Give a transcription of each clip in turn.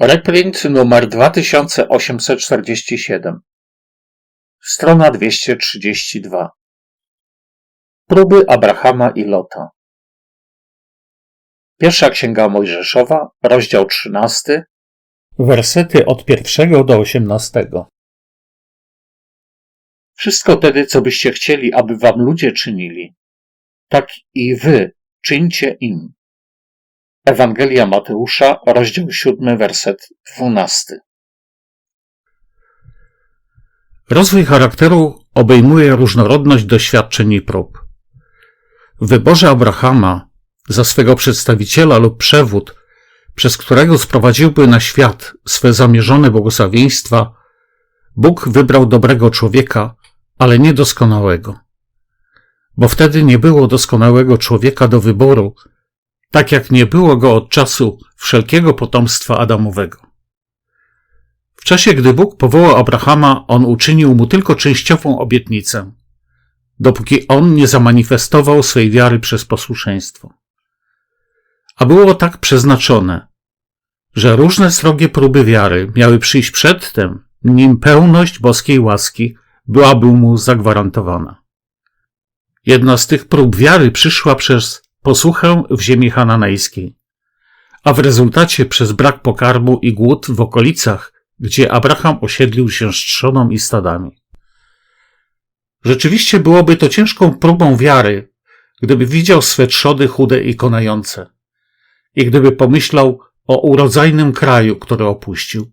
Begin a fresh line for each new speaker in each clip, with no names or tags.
Reprint numer 2847 Strona 232 Próby Abrahama i Lota. Pierwsza Księga Mojżeszowa, rozdział 13 Wersety od pierwszego do osiemnastego. Wszystko tedy, co byście chcieli, aby wam ludzie czynili, tak i wy czyńcie im. Ewangelia Mateusza, rozdział 7, werset 12.
Rozwój charakteru obejmuje różnorodność doświadczeń i prób. W wyborze Abrahama za swego przedstawiciela lub przewód, przez którego sprowadziłby na świat swe zamierzone błogosławieństwa, Bóg wybrał dobrego człowieka, ale niedoskonałego. Bo wtedy nie było doskonałego człowieka do wyboru, tak jak nie było go od czasu wszelkiego potomstwa Adamowego. W czasie, gdy Bóg powołał Abrahama, on uczynił mu tylko częściową obietnicę, dopóki on nie zamanifestował swej wiary przez posłuszeństwo. A było tak przeznaczone, że różne srogie próby wiary miały przyjść przedtem, nim pełność boskiej łaski byłaby mu zagwarantowana. Jedna z tych prób wiary przyszła przez posłuchę w ziemi hananejskiej, a w rezultacie przez brak pokarmu i głód w okolicach, gdzie Abraham osiedlił się z trzoną i stadami. Rzeczywiście byłoby to ciężką próbą wiary, gdyby widział swe trzody chude i konające i gdyby pomyślał o urodzajnym kraju, który opuścił,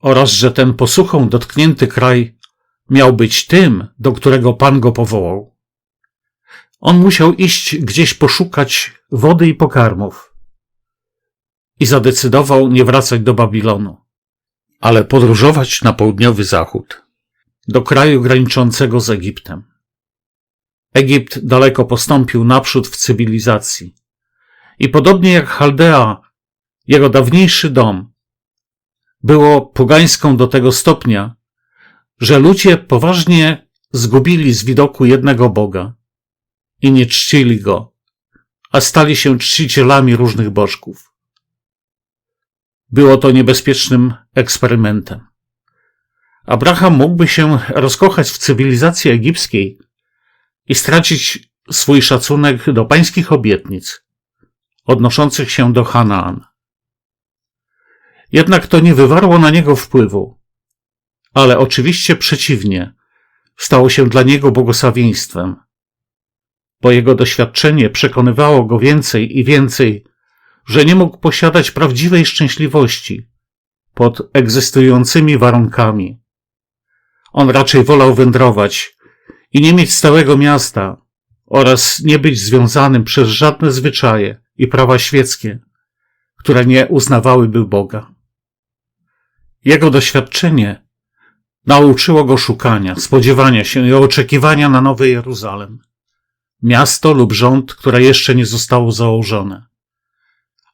oraz że ten posuchą dotknięty kraj miał być tym, do którego Pan go powołał. On musiał iść gdzieś poszukać wody i pokarmów. I zadecydował nie wracać do Babilonu, ale podróżować na południowy zachód, do kraju graniczącego z Egiptem. Egipt daleko postąpił naprzód w cywilizacji. I podobnie jak Chaldea, jego dawniejszy dom, było pogańską do tego stopnia, że ludzie poważnie zgubili z widoku jednego Boga i nie czcili go, a stali się czcicielami różnych bożków. Było to niebezpiecznym eksperymentem. Abraham mógłby się rozkochać w cywilizacji egipskiej i stracić swój szacunek do pańskich obietnic odnoszących się do Hanaan. Jednak to nie wywarło na niego wpływu, ale oczywiście przeciwnie, stało się dla niego błogosławieństwem bo jego doświadczenie przekonywało go więcej i więcej, że nie mógł posiadać prawdziwej szczęśliwości pod egzystującymi warunkami. On raczej wolał wędrować i nie mieć stałego miasta oraz nie być związanym przez żadne zwyczaje i prawa świeckie, które nie uznawałyby Boga. Jego doświadczenie nauczyło go szukania, spodziewania się i oczekiwania na Nowy Jeruzalem miasto lub rząd, które jeszcze nie zostało założone,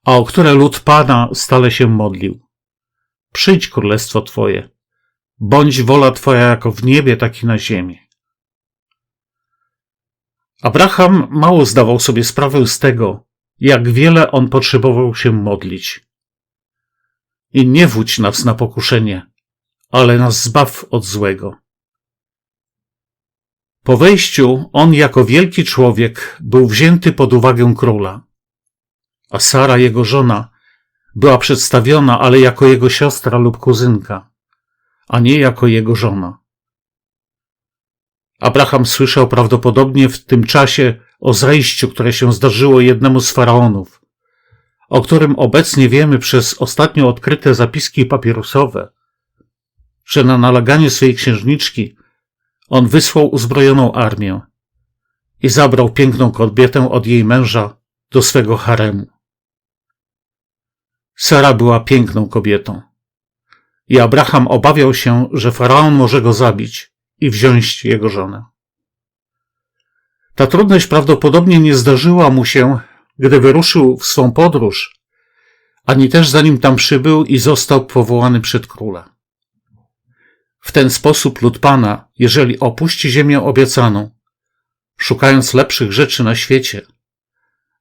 a o które lud Pana stale się modlił. Przyjdź królestwo Twoje, bądź wola Twoja jako w niebie, tak i na ziemi. Abraham mało zdawał sobie sprawę z tego, jak wiele on potrzebował się modlić. I nie wódź nas na pokuszenie, ale nas zbaw od złego. Po wejściu on jako wielki człowiek był wzięty pod uwagę króla, a Sara, jego żona, była przedstawiona, ale jako jego siostra lub kuzynka, a nie jako jego żona. Abraham słyszał prawdopodobnie w tym czasie o zajściu, które się zdarzyło jednemu z faraonów, o którym obecnie wiemy przez ostatnio odkryte zapiski papirusowe, że na nalaganie swojej księżniczki on wysłał uzbrojoną armię i zabrał piękną kobietę od jej męża do swego haremu. Sara była piękną kobietą i Abraham obawiał się, że faraon może go zabić i wziąć jego żonę. Ta trudność prawdopodobnie nie zdarzyła mu się, gdy wyruszył w swą podróż, ani też zanim tam przybył i został powołany przed króla. W ten sposób lud Pana, jeżeli opuści ziemię obiecaną, szukając lepszych rzeczy na świecie,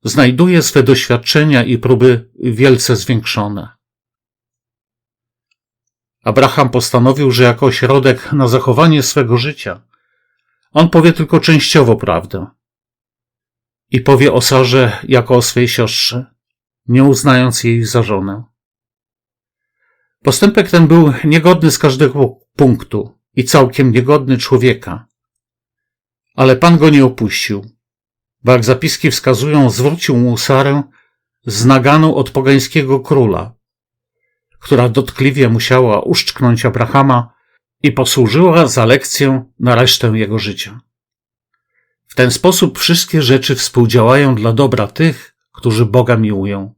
znajduje swe doświadczenia i próby wielce zwiększone. Abraham postanowił, że jako środek na zachowanie swego życia on powie tylko częściowo prawdę. I powie o Sarze jako o swej siostrze, nie uznając jej za żonę. Postępek ten był niegodny z każdego punktu i całkiem niegodny człowieka. Ale Pan go nie opuścił, bo jak zapiski wskazują, zwrócił mu Sarę z od pogańskiego króla, która dotkliwie musiała uszczknąć Abrahama i posłużyła za lekcję na resztę jego życia. W ten sposób wszystkie rzeczy współdziałają dla dobra tych, którzy Boga miłują.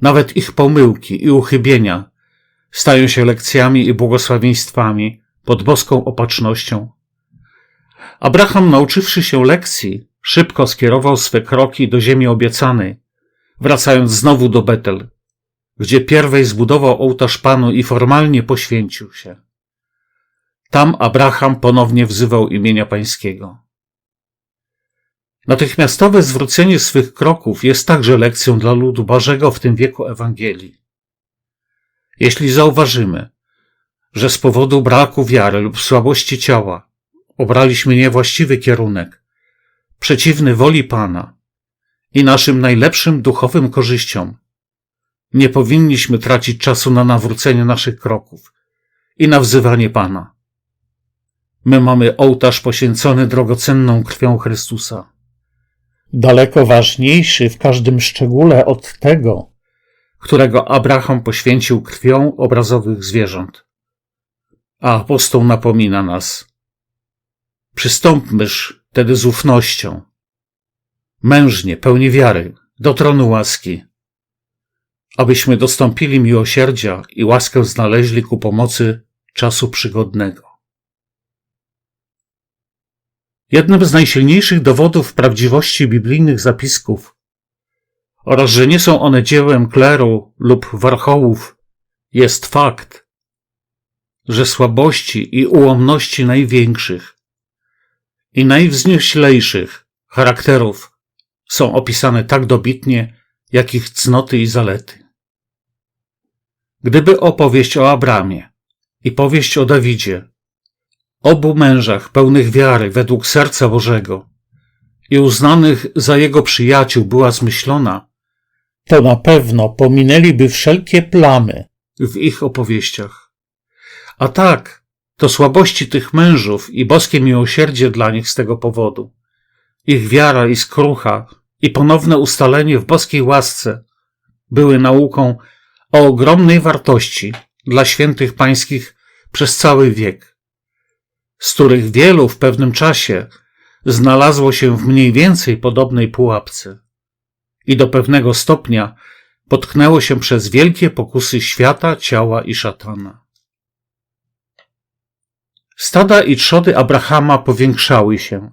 Nawet ich pomyłki i uchybienia stają się lekcjami i błogosławieństwami pod boską opatrznością. Abraham, nauczywszy się lekcji, szybko skierował swe kroki do ziemi obiecanej, wracając znowu do Betel, gdzie pierwej zbudował ołtarz Panu i formalnie poświęcił się. Tam Abraham ponownie wzywał imienia Pańskiego. Natychmiastowe zwrócenie swych kroków jest także lekcją dla ludu Bożego w tym wieku Ewangelii. Jeśli zauważymy, że z powodu braku wiary lub słabości ciała obraliśmy niewłaściwy kierunek, przeciwny woli Pana i naszym najlepszym duchowym korzyściom, nie powinniśmy tracić czasu na nawrócenie naszych kroków i na wzywanie Pana. My mamy ołtarz poświęcony drogocenną krwią Chrystusa. Daleko ważniejszy w każdym szczególe od tego, którego Abraham poświęcił krwią obrazowych zwierząt. A apostoł napomina nas. Przystąpmyż tedy z ufnością, mężnie, pełni wiary, do tronu łaski, abyśmy dostąpili miłosierdzia i łaskę znaleźli ku pomocy czasu przygodnego. Jednym z najsilniejszych dowodów prawdziwości biblijnych zapisków oraz że nie są one dziełem kleru lub warchołów, jest fakt, że słabości i ułomności największych i najwznioślejszych charakterów są opisane tak dobitnie, jak ich cnoty i zalety. Gdyby opowieść o Abramie i powieść o Dawidzie, obu mężach pełnych wiary według serca Bożego i uznanych za jego przyjaciół była zmyślona, to na pewno pominęliby wszelkie plamy. W ich opowieściach. A tak, to słabości tych mężów i boskie miłosierdzie dla nich z tego powodu, ich wiara i skrucha i ponowne ustalenie w boskiej łasce były nauką o ogromnej wartości dla świętych pańskich przez cały wiek, z których wielu w pewnym czasie znalazło się w mniej więcej podobnej pułapce i do pewnego stopnia potknęło się przez wielkie pokusy świata, ciała i szatana. Stada i trzody Abrahama powiększały się,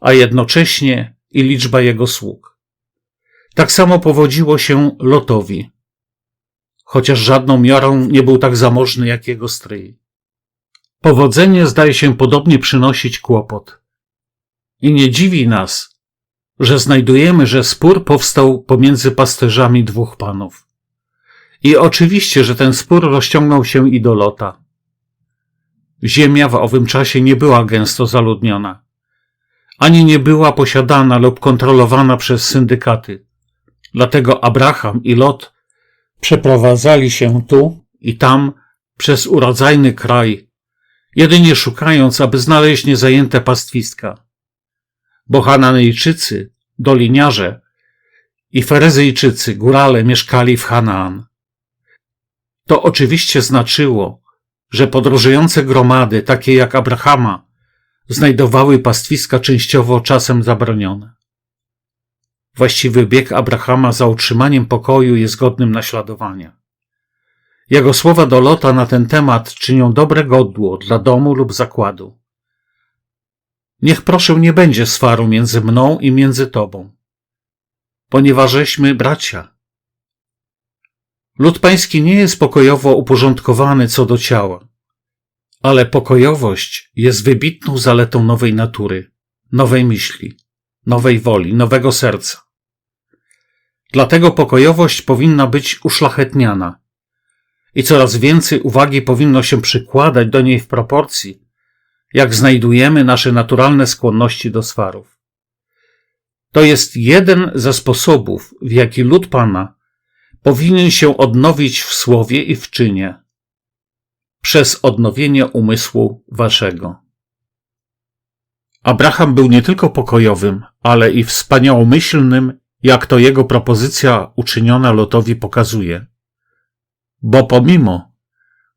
a jednocześnie i liczba jego sług. Tak samo powodziło się Lotowi, chociaż żadną miarą nie był tak zamożny jak jego stryj. Powodzenie zdaje się podobnie przynosić kłopot. I nie dziwi nas, że znajdujemy, że spór powstał pomiędzy pasterzami dwóch panów. I oczywiście, że ten spór rozciągnął się i do Lota. Ziemia w owym czasie nie była gęsto zaludniona, ani nie była posiadana lub kontrolowana przez syndykaty. Dlatego Abraham i Lot przeprowadzali się tu i tam przez urodzajny kraj, jedynie szukając, aby znaleźć niezajęte pastwiska. Bo Hananejczycy, doliniarze i Ferezyjczycy, górale mieszkali w Hanaan. To oczywiście znaczyło, że podróżujące gromady, takie jak Abrahama, znajdowały pastwiska częściowo czasem zabronione. Właściwy bieg Abrahama za utrzymaniem pokoju jest godnym naśladowania. Jego słowa do Lota na ten temat czynią dobre godło dla domu lub zakładu. Niech proszę nie będzie swaru między mną i między tobą, ponieważeśmy bracia. Lud pański nie jest pokojowo uporządkowany co do ciała, ale pokojowość jest wybitną zaletą nowej natury, nowej myśli, nowej woli, nowego serca. Dlatego pokojowość powinna być uszlachetniana i coraz więcej uwagi powinno się przykładać do niej w proporcji, jak znajdujemy nasze naturalne skłonności do swarów. To jest jeden ze sposobów, w jaki lud Pana powinien się odnowić w słowie i w czynie przez odnowienie umysłu waszego. Abraham był nie tylko pokojowym, ale i wspaniałomyślnym, jak to jego propozycja uczyniona Lotowi pokazuje. Bo pomimo,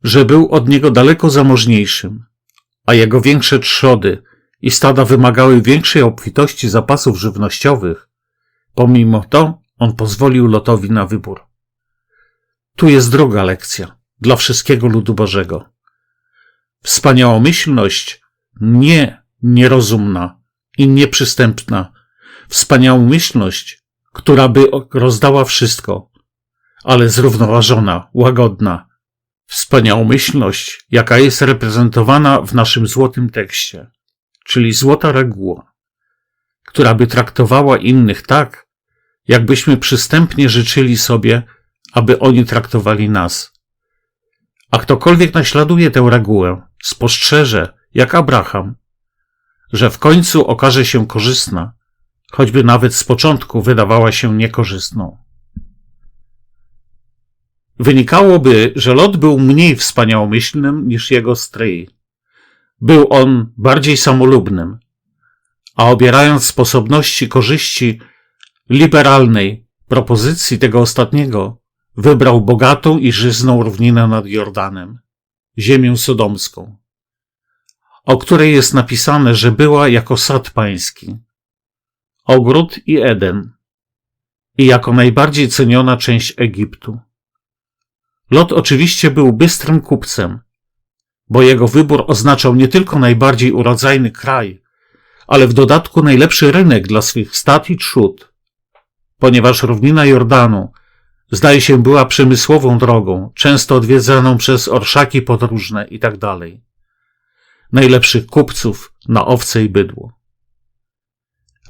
że był od niego daleko zamożniejszym, a jego większe trzody i stada wymagały większej obfitości zapasów żywnościowych, pomimo to on pozwolił Lotowi na wybór. Tu jest druga lekcja dla wszystkiego ludu Bożego. Wspaniałomyślność nie nierozumna i nieprzystępna. Wspaniałomyślność, która by rozdała wszystko, ale zrównoważona, łagodna. Wspaniałomyślność, jaka jest reprezentowana w naszym złotym tekście, czyli złota reguła, która by traktowała innych tak, jakbyśmy przystępnie życzyli sobie, aby oni traktowali nas. A ktokolwiek naśladuje tę regułę, spostrzeże, jak Abraham, że w końcu okaże się korzystna, choćby nawet z początku wydawała się niekorzystną. Wynikałoby, że Lot był mniej wspaniałomyślnym niż jego stryj. Był on bardziej samolubnym, a obierając sposobności korzyści liberalnej propozycji tego ostatniego, wybrał bogatą i żyzną równinę nad Jordanem, ziemię sodomską, o której jest napisane, że była jako sad pański, ogród i Eden, i jako najbardziej ceniona część Egiptu. Lot oczywiście był bystrym kupcem, bo jego wybór oznaczał nie tylko najbardziej urodzajny kraj, ale w dodatku najlepszy rynek dla swych stad i trzód, ponieważ równina Jordanu zdaje się była przemysłową drogą, często odwiedzaną przez orszaki podróżne itd. Tak Najlepszych kupców na owce i bydło.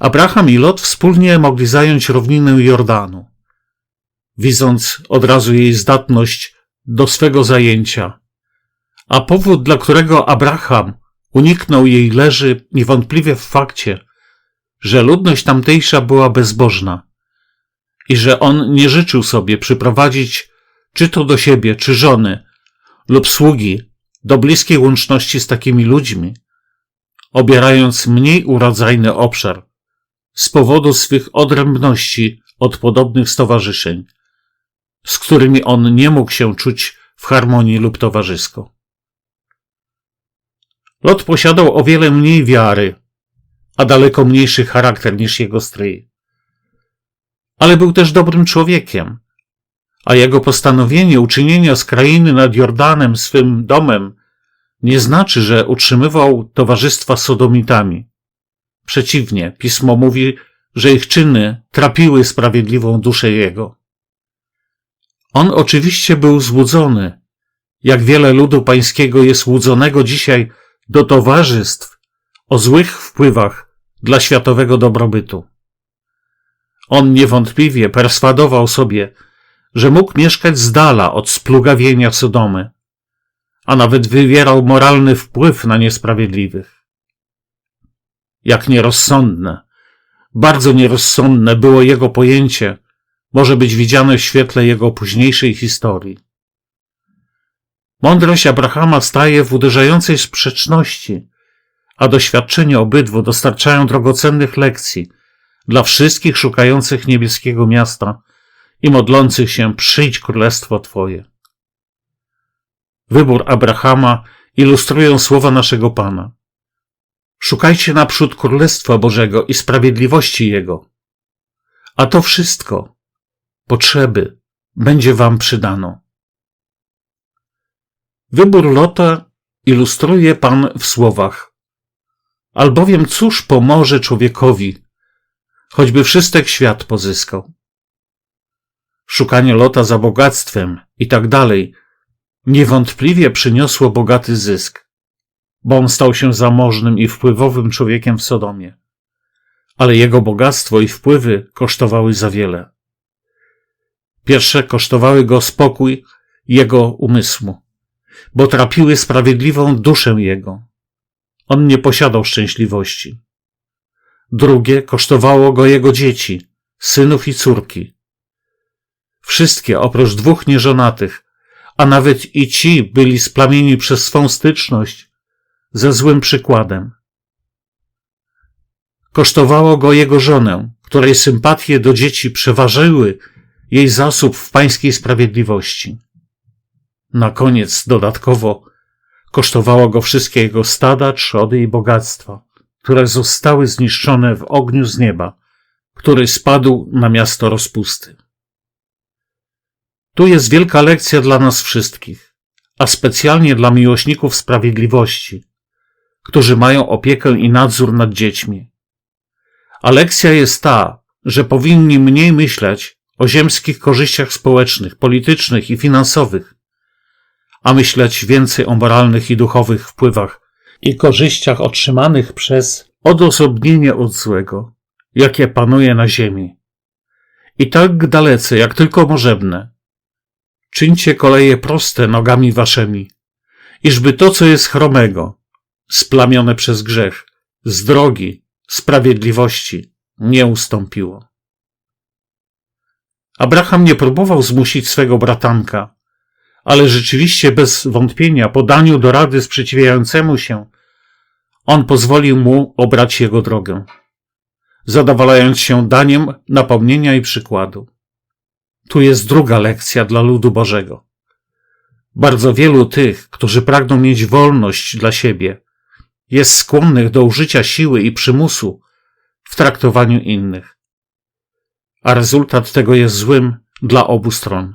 Abraham i Lot wspólnie mogli zająć równinę Jordanu. Widząc od razu jej zdatność do swego zajęcia, a powód, dla którego Abraham uniknął jej, leży niewątpliwie w fakcie, że ludność tamtejsza była bezbożna i że on nie życzył sobie przyprowadzić czy to do siebie, czy żony lub sługi do bliskiej łączności z takimi ludźmi, obierając mniej urodzajny obszar z powodu swych odrębności od podobnych stowarzyszeń, z którymi on nie mógł się czuć w harmonii lub towarzysko. Lot posiadał o wiele mniej wiary, a daleko mniejszy charakter niż jego stryj. Ale był też dobrym człowiekiem, a jego postanowienie uczynienia z krainy nad Jordanem swym domem nie znaczy, że utrzymywał towarzystwa sodomitami. Przeciwnie, pismo mówi, że ich czyny trapiły sprawiedliwą duszę jego. On oczywiście był złudzony, jak wiele ludu pańskiego jest łudzonego dzisiaj do towarzystw o złych wpływach dla światowego dobrobytu. On niewątpliwie perswadował sobie, że mógł mieszkać z dala od splugawienia Sodomy, a nawet wywierał moralny wpływ na niesprawiedliwych. Jak nierozsądne, bardzo nierozsądne było jego pojęcie, może być widziane w świetle jego późniejszej historii. Mądrość Abrahama staje w uderzającej sprzeczności, a doświadczenia obydwu dostarczają drogocennych lekcji dla wszystkich szukających niebieskiego miasta i modlących się przyjdź królestwo Twoje. Wybór Abrahama ilustrują słowa naszego Pana. Szukajcie naprzód Królestwa Bożego i sprawiedliwości Jego. A to wszystko, potrzeby, będzie Wam przydano. Wybór Lota ilustruje Pan w słowach. Albowiem cóż pomoże człowiekowi, choćby wszystek świat pozyskał? Szukanie Lota za bogactwem i tak dalej niewątpliwie przyniosło bogaty zysk, bo on stał się zamożnym i wpływowym człowiekiem w Sodomie. Ale jego bogactwo i wpływy kosztowały za wiele. Pierwsze kosztowały go spokój jego umysłu, bo trapiły sprawiedliwą duszę jego. On nie posiadał szczęśliwości. Drugie kosztowało go jego dzieci, synów i córki. Wszystkie oprócz dwóch nieżonatych, a nawet i ci byli splamieni przez swą styczność ze złym przykładem. Kosztowało go jego żonę, której sympatie do dzieci przeważyły jej zasób w pańskiej sprawiedliwości. Na koniec dodatkowo kosztowało go wszystkie jego stada, trzody i bogactwa, które zostały zniszczone w ogniu z nieba, który spadł na miasto rozpusty. Tu jest wielka lekcja dla nas wszystkich, a specjalnie dla miłośników sprawiedliwości, którzy mają opiekę i nadzór nad dziećmi. A lekcja jest ta, że powinni mniej myśleć o ziemskich korzyściach społecznych, politycznych i finansowych, a myśleć więcej o moralnych i duchowych wpływach i korzyściach otrzymanych przez odosobnienie od złego, jakie panuje na ziemi. I tak dalece, jak tylko możebne. Czyńcie koleje proste nogami waszymi, iżby to, co jest chromego, splamione przez grzech, z drogi, sprawiedliwości, nie ustąpiło. Abraham nie próbował zmusić swego bratanka, ale rzeczywiście bez wątpienia po daniu do rady sprzeciwiającemu się, on pozwolił mu obrać jego drogę, zadowalając się daniem napomnienia i przykładu. Tu jest druga lekcja dla ludu Bożego. Bardzo wielu tych, którzy pragną mieć wolność dla siebie, jest skłonnych do użycia siły i przymusu w traktowaniu innych. A rezultat tego jest złym dla obu stron.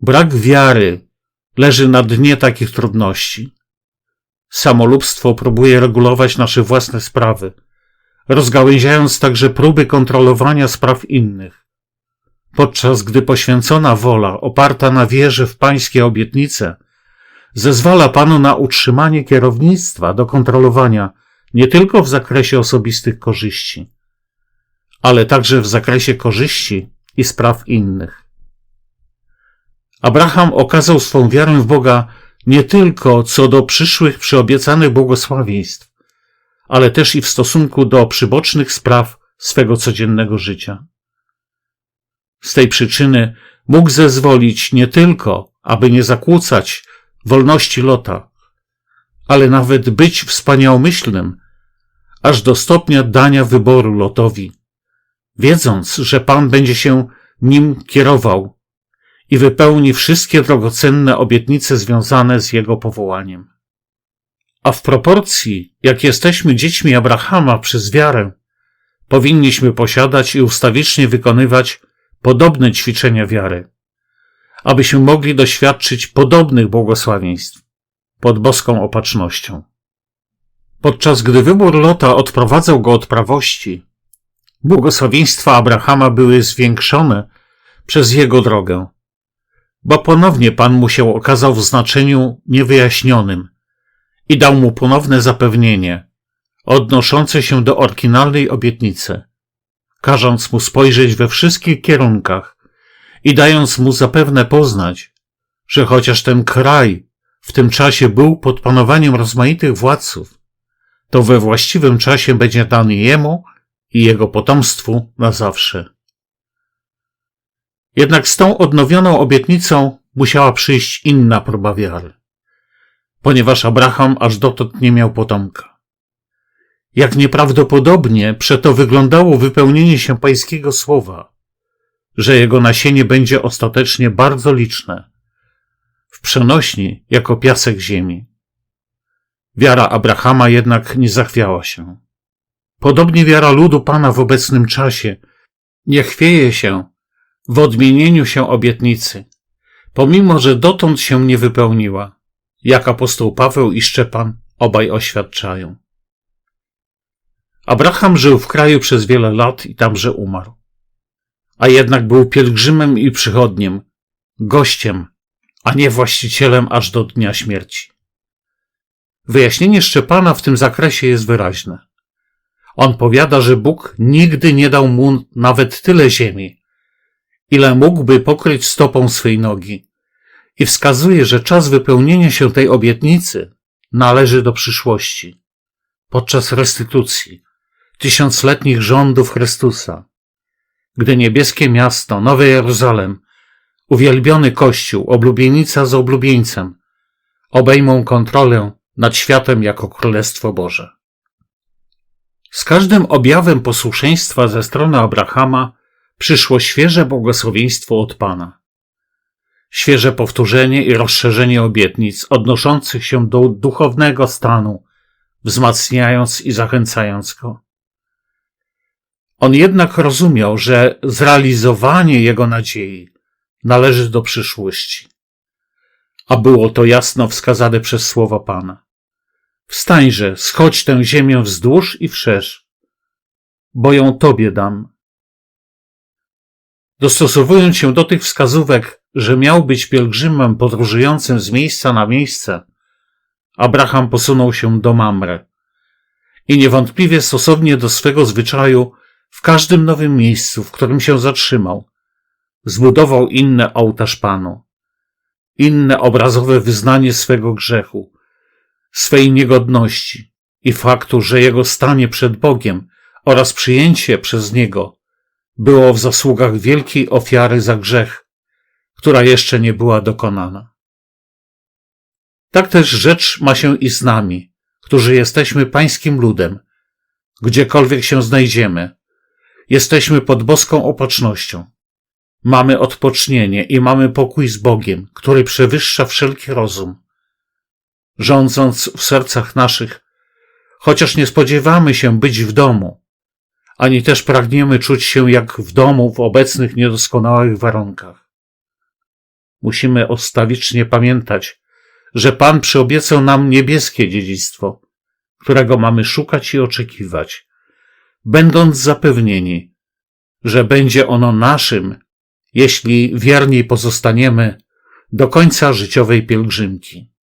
Brak wiary leży na dnie takich trudności. Samolubstwo próbuje regulować nasze własne sprawy, rozgałęziając także próby kontrolowania spraw innych. Podczas gdy poświęcona wola, oparta na wierze w pańskie obietnice, zezwala panu na utrzymanie kierownictwa do kontrolowania nie tylko w zakresie osobistych korzyści, ale także w zakresie korzyści i spraw innych. Abraham okazał swą wiarę w Boga nie tylko co do przyszłych przyobiecanych błogosławieństw, ale też i w stosunku do przybocznych spraw swego codziennego życia. Z tej przyczyny mógł zezwolić nie tylko, aby nie zakłócać wolności Lota, ale nawet być wspaniałomyślnym, aż do stopnia dania wyboru Lotowi, wiedząc, że Pan będzie się nim kierował i wypełni wszystkie drogocenne obietnice związane z jego powołaniem. A w proporcji, jak jesteśmy dziećmi Abrahama przez wiarę, powinniśmy posiadać i ustawicznie wykonywać podobne ćwiczenia wiary, abyśmy mogli doświadczyć podobnych błogosławieństw pod boską opatrznością. Podczas gdy wybór Lota odprowadzał go od prawości, błogosławieństwa Abrahama były zwiększone przez jego drogę, bo ponownie Pan mu się okazał w znaczeniu niewyjaśnionym i dał mu ponowne zapewnienie odnoszące się do oryginalnej obietnicy, każąc mu spojrzeć we wszystkich kierunkach i dając mu zapewne poznać, że chociaż ten kraj w tym czasie był pod panowaniem rozmaitych władców, to we właściwym czasie będzie dany jemu i jego potomstwu na zawsze. Jednak z tą odnowioną obietnicą musiała przyjść inna próba wiary, ponieważ Abraham aż dotąd nie miał potomka. Jak nieprawdopodobnie przeto wyglądało wypełnienie się pańskiego słowa, że jego nasienie będzie ostatecznie bardzo liczne, w przenośni jako piasek ziemi. Wiara Abrahama jednak nie zachwiała się. Podobnie wiara ludu Pana w obecnym czasie nie chwieje się w odmienieniu się obietnicy, pomimo że dotąd się nie wypełniła, jak apostoł Paweł i Szczepan obaj oświadczają. Abraham żył w kraju przez wiele lat i tamże umarł. A jednak był pielgrzymem i przychodniem, gościem, a nie właścicielem aż do dnia śmierci. Wyjaśnienie Szczepana w tym zakresie jest wyraźne. On powiada, że Bóg nigdy nie dał mu nawet tyle ziemi, ile mógłby pokryć stopą swej nogi, i wskazuje, że czas wypełnienia się tej obietnicy należy do przyszłości, podczas restytucji, tysiącletnich rządów Chrystusa, gdy niebieskie miasto, Nowy Jeruzalem, uwielbiony Kościół, oblubienica z oblubieńcem, obejmą kontrolę nad światem jako Królestwo Boże. Z każdym objawem posłuszeństwa ze strony Abrahama przyszło świeże błogosławieństwo od Pana. Świeże powtórzenie i rozszerzenie obietnic odnoszących się do duchownego stanu, wzmacniając i zachęcając go. On jednak rozumiał, że zrealizowanie jego nadziei należy do przyszłości. A było to jasno wskazane przez słowa Pana. Wstańże, schodź tę ziemię wzdłuż i wszerz, bo ją Tobie dam. Dostosowując się do tych wskazówek, że miał być pielgrzymem podróżującym z miejsca na miejsce, Abraham posunął się do Mamre i niewątpliwie stosownie do swego zwyczaju w każdym nowym miejscu, w którym się zatrzymał, zbudował inny ołtarz Panu, inne obrazowe wyznanie swego grzechu, swej niegodności i faktu, że jego stanie przed Bogiem oraz przyjęcie przez Niego było w zasługach wielkiej ofiary za grzech, która jeszcze nie była dokonana. Tak też rzecz ma się i z nami, którzy jesteśmy pańskim ludem, gdziekolwiek się znajdziemy. Jesteśmy pod boską opatrznością. Mamy odpocznienie i mamy pokój z Bogiem, który przewyższa wszelki rozum. Rządząc w sercach naszych, chociaż nie spodziewamy się być w domu, ani też pragniemy czuć się jak w domu w obecnych niedoskonałych warunkach. Musimy ustawicznie pamiętać, że Pan przyobiecał nam niebieskie dziedzictwo, którego mamy szukać i oczekiwać, będąc zapewnieni, że będzie ono naszym, jeśli wierni pozostaniemy do końca życiowej pielgrzymki.